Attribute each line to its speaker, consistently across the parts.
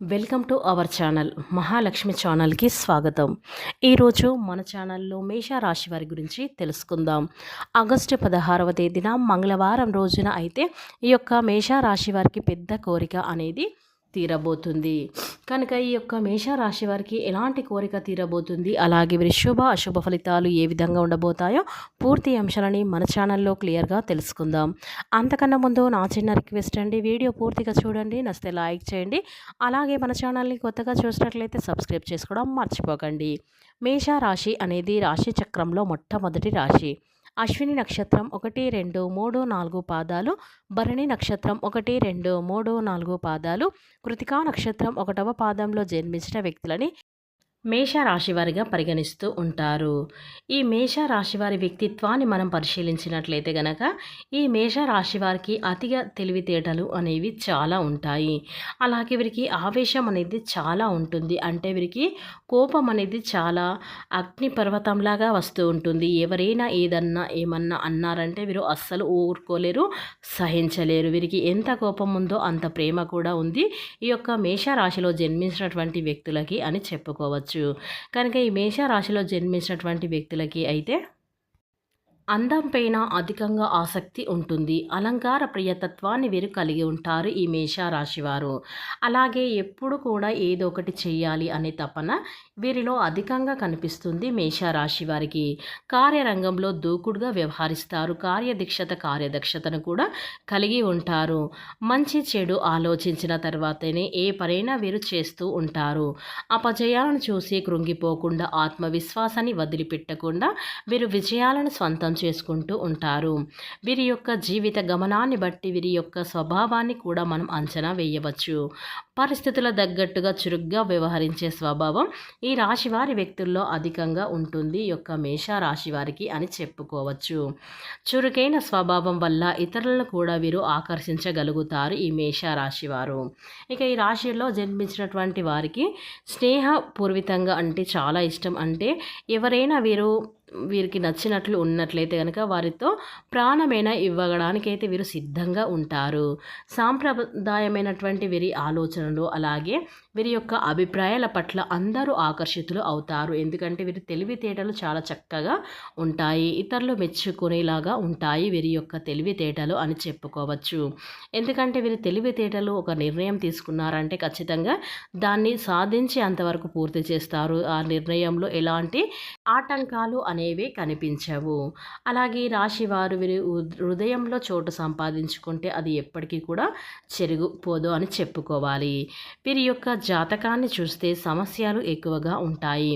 Speaker 1: Welcome to our channel Mahalakshmi ఛానల్కి స్వాగతం. ఈరోజు మన ఛానల్లో మేషరాశి వారి గురించి తెలుసుకుందాం. ఆగస్టు పదహారవ తేదీన మంగళవారం రోజున అయితే ఈ యొక్క మేషరాశి వారికి పెద్ద కోరిక అనేది తీరబోతుంది. కనుక ఈ యొక్క మేషరాశి వారికి ఎలాంటి కోరిక తీరబోతుంది? అలాగే వృషభ శుభ అశుభ ఫలితాలు ఏ విధంగా ఉండబోతాయో పూర్తి అంశాలని మన ఛానల్లో క్లియర్గా తెలుసుకుందాం. అంతకన్నా ముందు నా చిన్న రిక్వెస్ట్ అండి వీడియో పూర్తిగా చూడండి నచ్చితే లైక్ చేయండి. అలాగే మన ఛానల్ని కొత్తగా చూసినట్లయితే సబ్స్క్రైబ్ చేసుకోవడం మర్చిపోకండి. మేషరాశి అనేది రాశి చక్రంలో మొట్టమొదటి రాశి. అశ్విని నక్షత్రం ఒకటి రెండు మూడు నాలుగు పాదాలు భరణి నక్షత్రం ఒకటి రెండు మూడు నాలుగు పాదాలు కృతికా నక్షత్రం ఒకటవ పాదంలో జన్మించిన వ్యక్తులని మేషరాశి వారిగా పరిగణిస్తూ ఉంటారు. ఈ మేషరాశి వారి వ్యక్తిత్వాన్ని మనం పరిశీలించినట్లయితే గనక ఈ మేషరాశి వారికి అతిగా తెలివితేటలు అనేవి చాలా ఉంటాయి. అలాగే వీరికి ఆవేశం అనేది చాలా ఉంటుంది. అంటే వీరికి కోపం అనేది చాలా అగ్ని పర్వతంలాగా వస్తూ ఉంటుంది. ఎవరైనా ఏదన్నా ఏమన్నా అన్నారంటే వీరు అస్సలు ఊరుకోలేరు సహించలేరు. వీరికి ఎంత కోపం ఉందో అంత ప్రేమ కూడా ఉంది. ఈ యొక్క మేషరాశిలో జన్మించినటువంటి వ్యక్తులకి అని చెప్పుకోవచ్చు. కనుక ఈ మేషరాశిలో జన్మించినటువంటి వ్యక్తులకి అయితే అందం పైన అధికంగా ఆసక్తి ఉంటుంది. అలంకార ప్రియతత్వాన్ని వీరు కలిగి ఉంటారు ఈ మేషారాశివారు. అలాగే ఎప్పుడు కూడా ఏదో ఒకటి చేయాలి అనే తపన వీరిలో అధికంగా కనిపిస్తుంది మేషరాశి వారికి కార్యరంగంలో దూకుడుగా వ్యవహరిస్తారు. కార్యదీక్షత కార్యదక్షతను కూడా కలిగి ఉంటారు. మంచి చెడు ఆలోచించిన తర్వాతనే ఏ పనైనా వీరు చేస్తూ ఉంటారు. అపజయాలను చూసి కృంగిపోకుండా ఆత్మవిశ్వాసాన్ని వదిలిపెట్టకుండా వీరు విజయాలను చేసుకుంటూ ఉంటారు. వీరి యొక్క జీవిత గమనాన్ని బట్టి వీరి యొక్క స్వభావాన్ని కూడా మనం అంచనా వేయవచ్చు. పరిస్థితుల తగ్గట్టుగా చురుగ్గా వ్యవహరించే స్వభావం ఈ రాశి వారి వ్యక్తుల్లో అధికంగా ఉంటుంది. ఈ యొక్క మేష రాశి వారికి అని చెప్పుకోవచ్చు. చురుకైన స్వభావం వల్ల ఇతరులను కూడా వీరు ఆకర్షించగలుగుతారు ఈ మేష రాశి వారు. ఇక ఈ రాశిలో జన్మించినటువంటి వారికి స్నేహపూర్వితంగా అంటే చాలా ఇష్టం. అంటే ఎవరైనా వీరు వీరికి నచ్చినట్లు ఉన్నట్లయితే కనుక వారితో ప్రాణమైన ఇవ్వడానికైతే వీరు సిద్ధంగా ఉంటారు. సాంప్రదాయమైనటువంటి వీరి ఆలోచనలు అలాగే వీరి యొక్క అభిప్రాయాల పట్ల అందరూ ఆకర్షితులు అవుతారు. ఎందుకంటే వీరి తెలివితేటలు చాలా చక్కగా ఉంటాయి. ఇతరులు మెచ్చుకునేలాగా ఉంటాయి వీరి యొక్క తెలివితేటలు అని చెప్పుకోవచ్చు. ఎందుకంటే వీరి తెలివితేటలు ఒక నిర్ణయం తీసుకున్నారంటే ఖచ్చితంగా దాన్ని సాధించి అంతవరకు పూర్తి చేస్తారు. ఆ నిర్ణయంలో ఎలాంటి ఆటంకాలు అనేవి కనిపించవు. అలాగే రాశి వారు వీరి హృదయంలో చోటు సంపాదించుకుంటే అది ఎప్పటికీ కూడా చెరిగిపోదు అని చెప్పుకోవాలి. వీరి యొక్క జాతకాన్ని చూస్తే సమస్యలు ఎక్కువగా ఉంటాయి.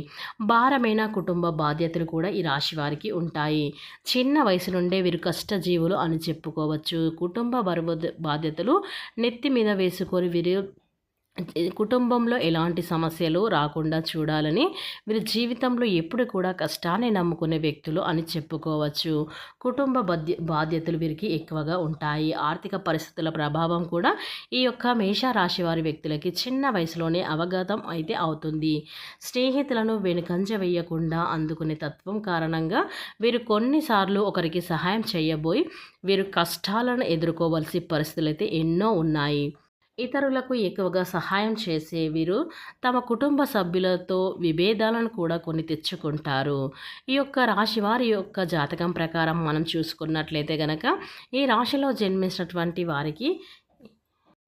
Speaker 1: భారమైన కుటుంబ బాధ్యతలు కూడా ఈ రాశి వారికి ఉంటాయి. చిన్న వయసు నుండే వీరు కష్టజీవులు అని చెప్పుకోవచ్చు. కుటుంబ బరువు బాధ్యతలు నెత్తి మీద వేసుకొని వీరు కుటుంబంలో ఎలాంటి సమస్యలు రాకుండా చూడాలని వీరి జీవితంలో ఎప్పుడు కూడా కష్టాన్ని నమ్ముకునే వ్యక్తులు అని చెప్పుకోవచ్చు. కుటుంబ బాధ్య బాధ్యతలు వీరికి ఎక్కువగా ఉంటాయి. ఆర్థిక పరిస్థితుల ప్రభావం కూడా ఈ యొక్క మేషరాశి వారి వ్యక్తులకి చిన్న వయసులోనే అవగతం అయితే అవుతుంది. స్నేహితులను వెనుకంజ వేయకుండా అందుకునే తత్వం కారణంగా వీరు కొన్నిసార్లు ఒకరికి సహాయం చేయబోయి వీరు కష్టాలను ఎదుర్కోవలసి పరిస్థితులు అయితే ఎన్నో ఉన్నాయి. ఇతరులకు ఎక్కువగా సహాయం చేసే వీరు తమ కుటుంబ సభ్యులతో విభేదాలను కూడా కొని తెచ్చుకుంటారు. ఈ యొక్క రాశి వారి యొక్క జాతకం ప్రకారం మనం చూసుకున్నట్లయితే గనక ఈ రాశిలో జన్మించినటువంటి వారికి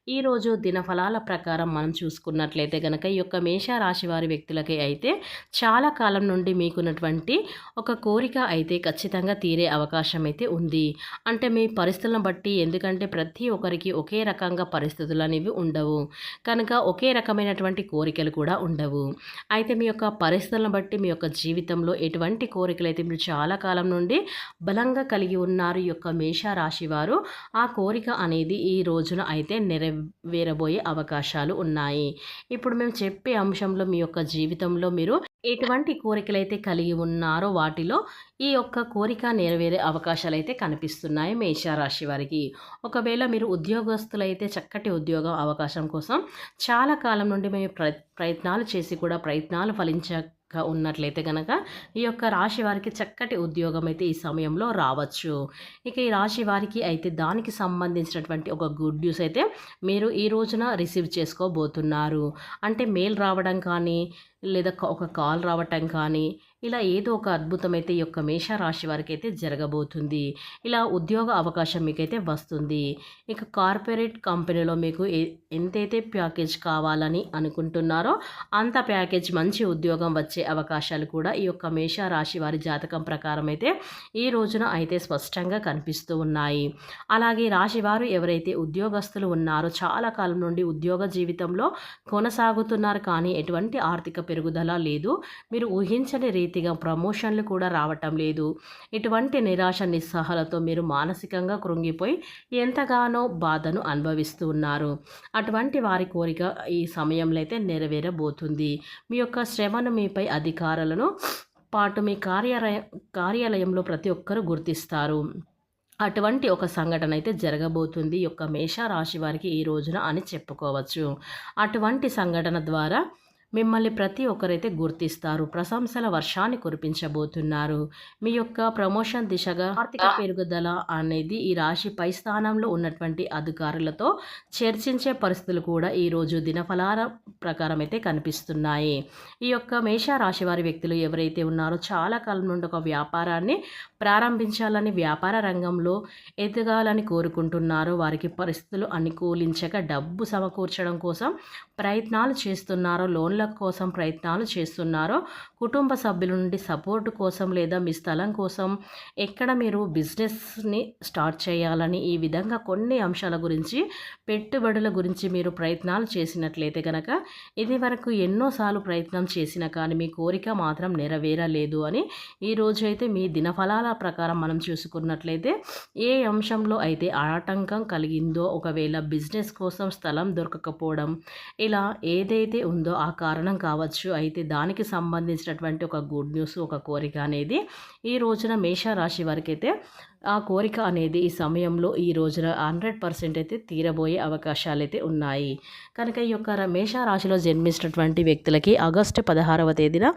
Speaker 1: ఈరోజు దినఫలాల ప్రకారం మనం చూసుకున్నట్లయితే కనుక ఈ యొక్క మేషరాశి వారి వ్యక్తులకి అయితే చాలా కాలం నుండి మీకున్నటువంటి ఒక కోరిక అయితే ఖచ్చితంగా తీరే అవకాశం అయితే ఉంది. అంటే మీ పరిస్థితులను బట్టి ఎందుకంటే ప్రతి ఒక్కరికి ఒకే రకంగా పరిస్థితులు అనేవి ఉండవు. కనుక ఒకే రకమైనటువంటి కోరికలు కూడా ఉండవు. అయితే మీ యొక్క పరిస్థితులను బట్టి మీ యొక్క జీవితంలో ఎటువంటి కోరికలు అయితే మీరు చాలా కాలం నుండి బలంగా కలిగి ఉన్నారు ఈ యొక్క మేషరాశి వారు ఆ కోరిక అనేది ఈ రోజున అయితే నెరవే వేరబోయే అవకాశాలు ఉన్నాయి. ఇప్పుడు మేము చెప్పే అంశంలో మీ యొక్క జీవితంలో మీరు ఎటువంటి కోరికలైతే కలిగి ఉన్నారో వాటిలో ఈ యొక్క కోరిక నెరవేరే అవకాశాలు అయితే కనిపిస్తున్నాయి మేషరాశి వారికి. ఒకవేళ మీరు ఉద్యోగస్తులైతే చక్కటి ఉద్యోగం అవకాశం కోసం చాలా కాలం నుండి మేము ప్రయత్నాలు చేసి కూడా ప్రయత్నాలు ఫలించ ఉన్నట్లయితే కనుక ఈ యొక్క రాశి వారికి చక్కటి ఉద్యోగం అయితే ఈ సమయంలో రావచ్చు. ఇక ఈ రాశి వారికి అయితే దానికి సంబంధించినటువంటి ఒక గుడ్ న్యూస్ అయితే మీరు ఈ రోజున రిసీవ్ చేసుకోబోతున్నారు. అంటే మెయిల్ రావడం కానీ లేదా ఒక కాల్ రావటం కానీ ఇలా ఏదో ఒక అద్భుతం అయితే ఈ యొక్క మేషరాశి వారికి అయితే జరగబోతుంది. ఇలా ఉద్యోగ అవకాశం మీకైతే వస్తుంది. ఇక కార్పొరేట్ కంపెనీలో మీకు ఎంతైతే ప్యాకేజ్ కావాలని అనుకుంటున్నారో అంత ప్యాకేజ్ మంచి ఉద్యోగం వచ్చే అవకాశాలు కూడా ఈ యొక్క మేషరాశి వారి జాతకం ప్రకారం అయితే ఈ రోజున అయితే స్పష్టంగా కనిపిస్తూ ఉన్నాయి. అలాగే రాశివారు ఎవరైతే ఉద్యోగస్తులు ఉన్నారో చాలా కాలం నుండి ఉద్యోగ జీవితంలో కొనసాగుతున్నారు కానీ ఎటువంటి ఆర్థిక పెరుగుదల లేదు. మీరు ఊహించని రీతిగా ప్రమోషన్లు కూడా రావటం లేదు. ఇటువంటి నిరాశ నిస్సహాలతో మీరు మానసికంగా కృంగిపోయి ఎంతగానో బాధను అనుభవిస్తూ ఉన్నారు. అటువంటి వారి కోరిక ఈ సమయంలో అయితే నెరవేరబోతుంది. మీ యొక్క శ్రమను మీపై అధికారులను పాటు మీ కార్యాలయ కార్యాలయంలో ప్రతి ఒక్కరూ గుర్తిస్తారు. అటువంటి ఒక సంఘటన అయితే జరగబోతుంది. యొక్క మేష రాశి వారికి ఈ రోజున అని చెప్పుకోవచ్చు. అటువంటి సంఘటన ద్వారా మిమ్మల్ని ప్రతి ఒక్కరైతే గుర్తిస్తారు. ప్రశంసల వర్షాన్ని కురిపించబోతున్నారు. మీ యొక్క ప్రమోషన్ దిశగా ఆర్థిక పెరుగుదల అనేది ఈ రాశి పై స్థానంలో ఉన్నటువంటి అధికారులతో చర్చించే పరిస్థితులు కూడా ఈరోజు దినఫలాల ప్రకారం అయితే కనిపిస్తున్నాయి. ఈ యొక్క మేష రాశి వారి వ్యక్తులు ఎవరైతే ఉన్నారో చాలా కాలం నుండి ఒక వ్యాపారాన్ని ప్రారంభించాలని వ్యాపార రంగంలో ఎదగాలని కోరుకుంటున్నారో. వారికి పరిస్థితులు అనుకూలించక డబ్బు సమకూర్చడం కోసం ప్రయత్నాలు చేస్తున్నారో లోన్ల పనుల కోసం ప్రయత్నాలు చేస్తున్నారో కుటుంబ సభ్యుల నుండి సపోర్ట్ కోసం లేదా మీ స్థలం కోసం ఎక్కడ మీరు బిజినెస్ని స్టార్ట్ చేయాలని ఈ విధంగా కొన్ని అంశాల గురించి పెట్టుబడుల గురించి మీరు ప్రయత్నాలు చేసినట్లయితే కనుక ఇది వరకు ఎన్నోసార్లు ప్రయత్నం చేసినా కానీ మీ కోరిక మాత్రం నెరవేరలేదు అని ఈరోజు అయితే మీ దినఫలాల ప్రకారం మనం చూసుకున్నట్లయితే ఏ అంశంలో అయితే ఆటంకం కలిగిందో ఒకవేళ బిజినెస్ కోసం స్థలం దొరకకపోవడం ఇలా ఏదైతే ఉందో ఆ కారణం కావచ్చు. అయితే దానికి సంబంధించినటువంటి ఒక గుడ్ న్యూస్ ఒక కోరిక అనేది ఈ రోజున మేషరాశి వారికి అయితే ఆ కోరిక అనేది ఈ సమయంలో ఈ రోజున హండ్రెడ్ పర్సెంట్ అయితే తీరబోయే అవకాశాలు అయితే ఉన్నాయి. కనుక ఈ యొక్క మేషరాశిలో జన్మించినటువంటి వ్యక్తులకి ఆగస్టు పదహారవ తేదీన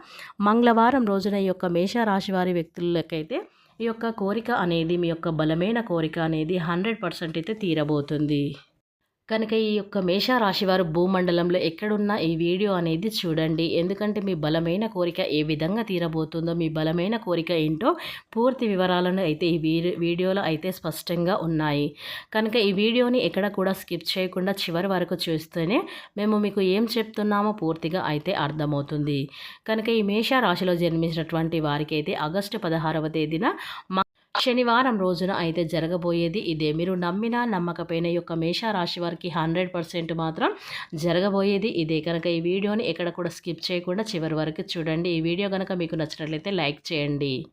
Speaker 1: మంగళవారం రోజున ఈ యొక్క మేషరాశి వారి వ్యక్తులకైతే ఈ యొక్క కోరిక అనేది మీ యొక్క బలమైన కోరిక అనేది హండ్రెడ్ పర్సెంట్ అయితే తీరబోతుంది. కనుక ఈ యొక్క మేషరాశి వారు భూమండలంలో ఎక్కడున్నా ఈ వీడియో అనేది చూడండి. ఎందుకంటే మీ బలమైన కోరిక ఏ విధంగా తీరబోతుందో మీ బలమైన కోరిక ఏంటో పూర్తి వివరాలను అయితే ఈ వీడియోలో అయితే స్పష్టంగా ఉన్నాయి. కనుక ఈ వీడియోని ఎక్కడ కూడా స్కిప్ చేయకుండా చివరి వరకు చూస్తేనే మేము మీకు ఏం చెప్తున్నామో పూర్తిగా అయితే అర్థమవుతుంది. కనుక ఈ మేషరాశిలో జన్మించినటువంటి వారికి అయితే ఆగస్టు పదహారవ తేదీన శనివారం రోజున అయితే జరగబోయేది ఇదే. మీరు నమ్మిన నమ్మకపోయిన యొక్క మేషరాశి వారికి హండ్రెడ్ పర్సెంట్ మాత్రం జరగబోయేది ఇదే. కనుక ఈ వీడియోని ఎక్కడ కూడా స్కిప్ చేయకుండా చివరి వరకు చూడండి. ఈ వీడియో కనుక మీకు నచ్చినట్లయితే లైక్ చేయండి.